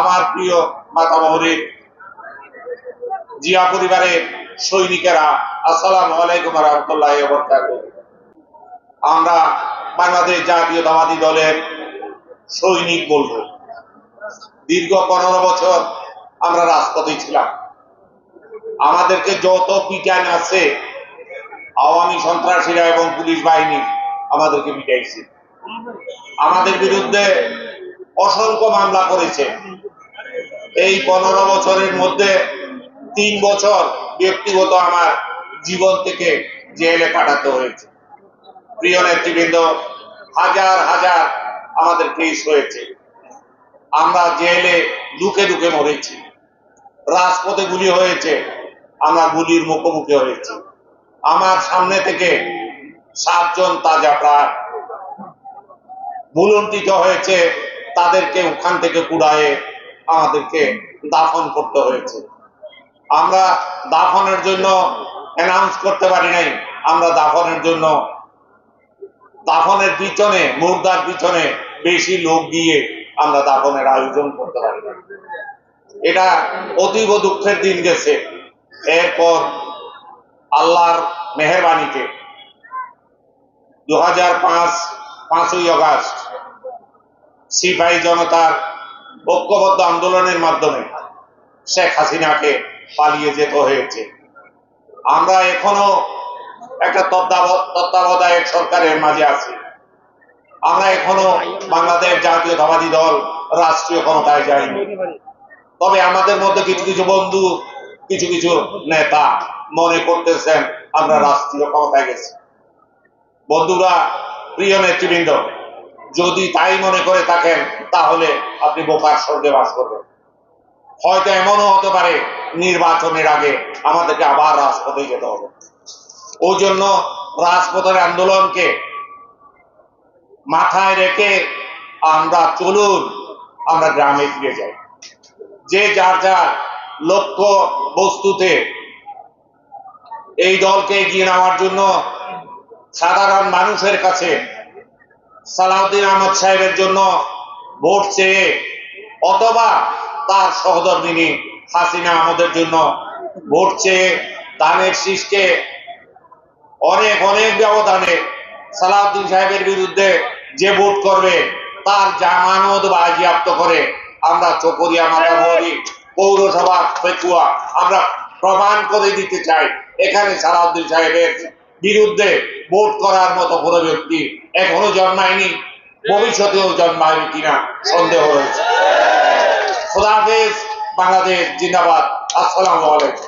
আমার প্রিয় মাতামহরীর জিয়া পরিবারের সৈনিকেরা, আসসালামু আলাইকুম রহমতুল্লাহ আমরা বাংলাদেশ জাতীয়তাবাদী দলের সৈনিক বলব। দীর্ঘ পনেরো বছর আমরা রাজপথে ছিলাম। আমাদেরকে যত পিটান আছে, আওয়ামী সন্ত্রাসীরা এবং পুলিশ বাহিনী আমাদেরকে পিটাইছে আমাদের বিরুদ্ধে অসংখ্য মামলা করেছে। এই পনেরো বছরের মধ্যে তিন বছর ব্যক্তিগত আমার জীবন থেকে জেলে কাটাতে হয়েছে। প্রিয় নেতৃবৃন্দ, হাজার হাজার আমাদের কেস হয়েছে। আমরা জেলে লুকে লুকে মরেছি। রাজপথে গুলি হয়েছে। আমরা গুলির মুখোমুখি হয়েছি। আমার সামনে থেকে সাতজন তাজা প্রাণ ভুলন্টিত হয়েছে, তাদেরকে ওখান থেকে কুড়ায়ে আমাদেরকে দাফন করতে হয়েছে। আমরা দাফনের জন্য অ্যানাউন্স করতে পারি নাই। আমরা দাফনের জন্য, দাফনের পিছনে, মুর্দার পিছনে বেশি লোক দিয়ে আমরা দাফনের আয়োজন করতে পারি না এটা অতীব দুঃখের দিন গেছে। এরপর আল্লাহর মেহরবানিতে দু হাজার পাঁচ পাঁচই অগাস্ট সিপাহী জনতার ঐক্যবদ্ধ আন্দোলনের মাধ্যমে শেখ হাসিনাকে পালিয়ে যেতে হয়েছে। আমরা এখনও একটা তত্ত্বাবধায়ক সরকারের মাঝে আছি। আমরা এখনও বাংলাদেশ জাতীয়তাবাদী দল রাষ্ট্রীয় ক্ষমতায় যাইনি। তবে আমাদের মধ্যে কিছু কিছু বন্ধু, কিছু কিছু নেতা মনে করতেছেন, আমরা রাষ্ট্রীয় ক্ষমতায় গেছি। বন্ধুরা প্রিয় নেতৃবৃন্দ যদি তাই মনে করে থাকেন, তাহলে আপনি বোকার স্বর্গে বাস করবেন। হয়তো এমনও হতে পারে, নির্বাচনের আগে আমাদেরকে আবার রাজপথে যেতে হবে। ওই জন্য রাজপথের আন্দোলনকে মাথায় রেখে আমরা চলুন, আমরা গ্রামে ফিরে যাই। যে যার যার লক্ষ্য বস্তুতে এই দলকে এগিয়ে নেওয়ার জন্য সাধারণ মানুষের কাছে সালাউদ্দিন আহমদ সাহেবের জন্য ভোট চেয়ে অথবা তার সহধর্মিনী হাসিনা আহমদের জন্য ভোট চেয়ে দানের শীষকে অনেক অনেক ব্যবধানে সালাউদ্দিন সাহেবের বিরুদ্ধে যে ভোট করবে, তার জামানত বাজিয়াপ্ত করে আমরা চকরিয়া মাতামহরি পৌরসভা পেকুয়া আমরা প্রমাণ করে দিতে চাই। এখানে সালাউদ্দিন সাহেবের বিরুদ্ধে ভোট করার মতো কোনো ব্যক্তি এখনও জন্মায়নি, ভবিষ্যতেও জন্মায়নি কিনা সন্দেহ রয়েছে। খোদাফেজ বাংলাদেশ জিন্দাবাদ। আসসালামু আলাইকুম।